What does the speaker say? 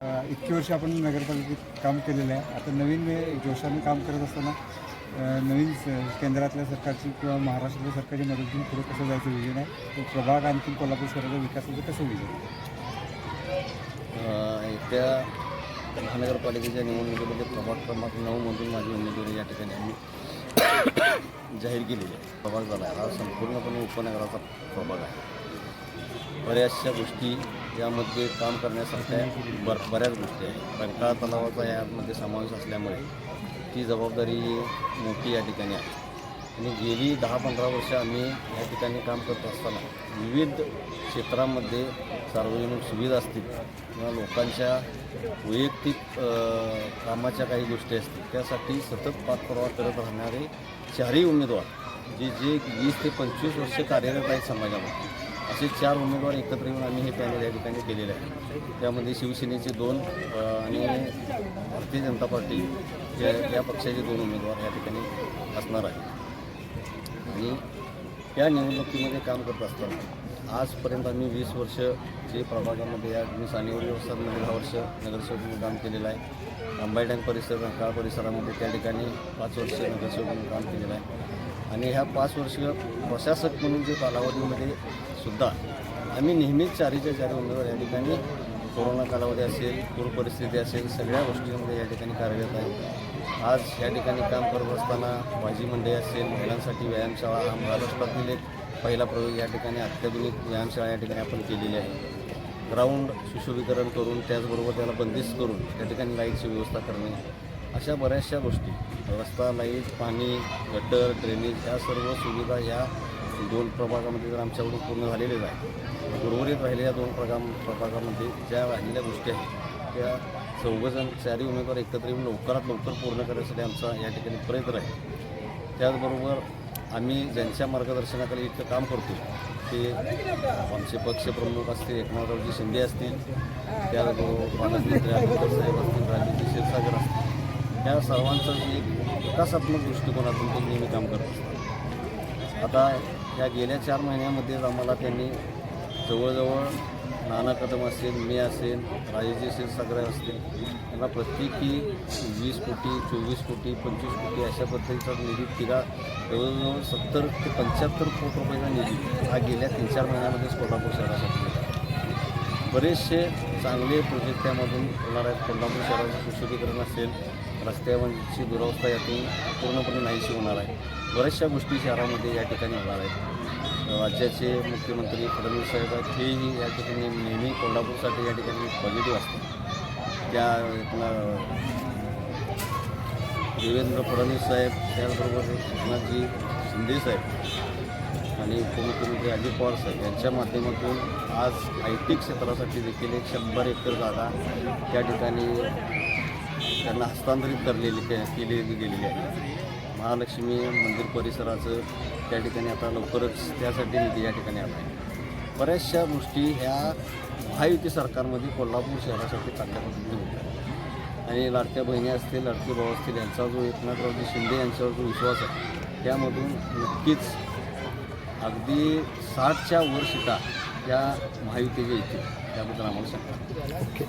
इतकी वर्ष आपण नगरपालिकेत काम केलेलं आहे. आता नवीन जोशाने काम करत असताना नवीन केंद्रातल्या सरकारची किंवा महाराष्ट्रातल्या सरकारची मदत घेऊन पुढे कसं जायचं विजन आहे? तो प्रभाग आणखी कोल्हापूर शहराच्या विकासाचं म्हणजे कसं विजन आहे अ, महानगरपालिकेच्या निवडणुकीमध्ये प्रभाग क्रमांक नऊमधून माझी उमेदवारी या ठिकाणी आम्ही जाहीर केलेली आहे. प्रभाग झाला आहे. हा संपूर्णपणे उपनगराचा प्रभाग आहे. बऱ्याचशा गोष्टी यामध्ये काम करण्यासारख्या बर बऱ्याच गोष्टी आहेत. रंकाळा तलावाचा यामध्ये समावेश असल्यामुळे ती जबाबदारी मोठी या ठिकाणी आहे. आणि गेली दहा पंधरा वर्ष आम्ही या ठिकाणी काम करत असताना विविध क्षेत्रामध्ये सार्वजनिक सुविधा असतील किंवा लोकांच्या वैयक्तिक कामाच्या काही गोष्टी असतील त्यासाठी सतत पाठपुरावा करत राहणारे चारही उमेदवार जे जे वीस ते पंचवीस वर्ष कार्यरत आहेत समाजामध्ये असे चार उमेदवार एकत्र येऊन आम्ही हे पॅनल या ठिकाणी केलेलं आहे. त्यामध्ये शिवसेनेचे दोन आणि भारतीय जनता पार्टी या या पक्षाचे दोन उमेदवार या ठिकाणी असणार आहेत. आणि या निवडणुकीमध्ये काम करत असताना आजपर्यंत आम्ही वीस वर्ष जे प्रभागामध्ये या मी सानेवरी व्यवस्थांमध्ये दहा वर्ष नगरसेवक काम केलेलं आहे. अंबाई डॅम परिसर रंकाळा परिसरामध्ये त्या ठिकाणी पाच वर्ष नगरसेवक म्हणून काम केलेलं आहे. आणि ह्या पाच वर्ष प्रशासक म्हणून जे कालावधीमध्ये सुद्धा आम्ही नेहमीच चारीच्या चारी उमेदवार या ठिकाणी कोरोना कालावधी असेल पूर परिस्थिती असेल सगळ्या गोष्टींमध्ये या ठिकाणी कार्यरत आहे. आज या ठिकाणी काम करत असताना भाजी मंडई असेल महिलांसाठी व्यायामशाळा हा महाराष्ट्रातील एक पहिला प्रयोग या ठिकाणी अत्याधुनिक व्यायामशाळा या ठिकाणी आपण केलेली आहे. ग्राउंड सुशोभीकरण करून त्याचबरोबर त्याला बंदिस्त करून त्या ठिकाणी लाईटची व्यवस्था करणे अशा बऱ्याचशा गोष्टी रस्ता लाइट पाणी गटर ड्रेनेज या सर्व सुविधा या दोन प्रभागामध्ये जर आमच्याकडून पूर्ण झालेलेच आहे उर्वरित राहिलेल्या दोन प्रभाग प्रभागामध्ये ज्या राहिलेल्या गोष्टी आहेत त्या चौघजण चारही उमेदवार एकत्र येऊन लवकरात लवकर पूर्ण करण्यासाठी आमचा या ठिकाणी प्रयत्न आहे. त्याचबरोबर आम्ही ज्यांच्या मार्गदर्शनाखाली इतकं काम करतो ते आमचे पक्षप्रमुख असतील एकनाथरावजी शिंदे असतील त्याचबरोबर पालकमंत्री आंबेडकर साहेब असतील राजेंद्र क्षीरसागर असतील या सर्वांचं जे एक विकासात्मक दृष्टिकोनातून ते नेहमी काम करत असतात. आता या गेल्या चार महिन्यामध्येच आम्हाला त्यांनी जवळजवळ नाना कदम असेल मी असेल राजेजी क्षीरसागर असतील. त्यांना प्रत्येकी वीस कोटी चोवीस कोटी पंचवीस कोटी अशा पद्धतीचा निधी तिला जवळजवळ सत्तर ते पंच्याहत्तर कोटी रुपयाचा निधी हा गेल्या तीन चार महिन्यामध्येच कोल्हापूर शहरासाठी बरेचसे चांगले प्रोजेक्ट त्यामधून होणार आहेत. कोल्हापूर शहराचं सुशोभीकरण असेल रस्त्यावरची दुरावस्था यातून पूर्णपणे नाहीशी होणार आहे. बऱ्याचशा गोष्टी शहरामध्ये या ठिकाणी होणार आहेत. राज्याचे मुख्यमंत्री फडणवीस साहेब आहेत हेही या ठिकाणी नेहमी कोल्हापूरसाठी या ठिकाणी पॉझिटिव्ह असतात त्या देवेंद्र फडणवीस साहेब त्याचबरोबर एकनाथजी शिंदे साहेब आणि उपमुख्यमंत्री अजित पवार साहेब यांच्या माध्यमातून आज आय टी क्षेत्रासाठी देखील एक शंभर एकर जागा त्या ठिकाणी त्यांना हस्तांतरित करलेली केलेली गेलेली आहे. महालक्ष्मी मंदिर परिसराचं त्या ठिकाणी आता लवकरच त्यासाठी निधी या ठिकाणी आला आहे. बऱ्याचशा गोष्टी ह्या महायुती सरकारमध्ये कोल्हापूर शहरासाठी चांगल्या पद्धतीने होत्या आणि लाडक्या बहिणी असतील लाडके भाऊ असतील यांचा जो एकनाथरावजी शिंदे यांच्यावर जो विश्वास आहे त्यामधून नक्कीच अगदी साठच्या वर सीटा त्या महायुतीच्या येतील त्याबद्दल आम्हाला सांगतात ओके.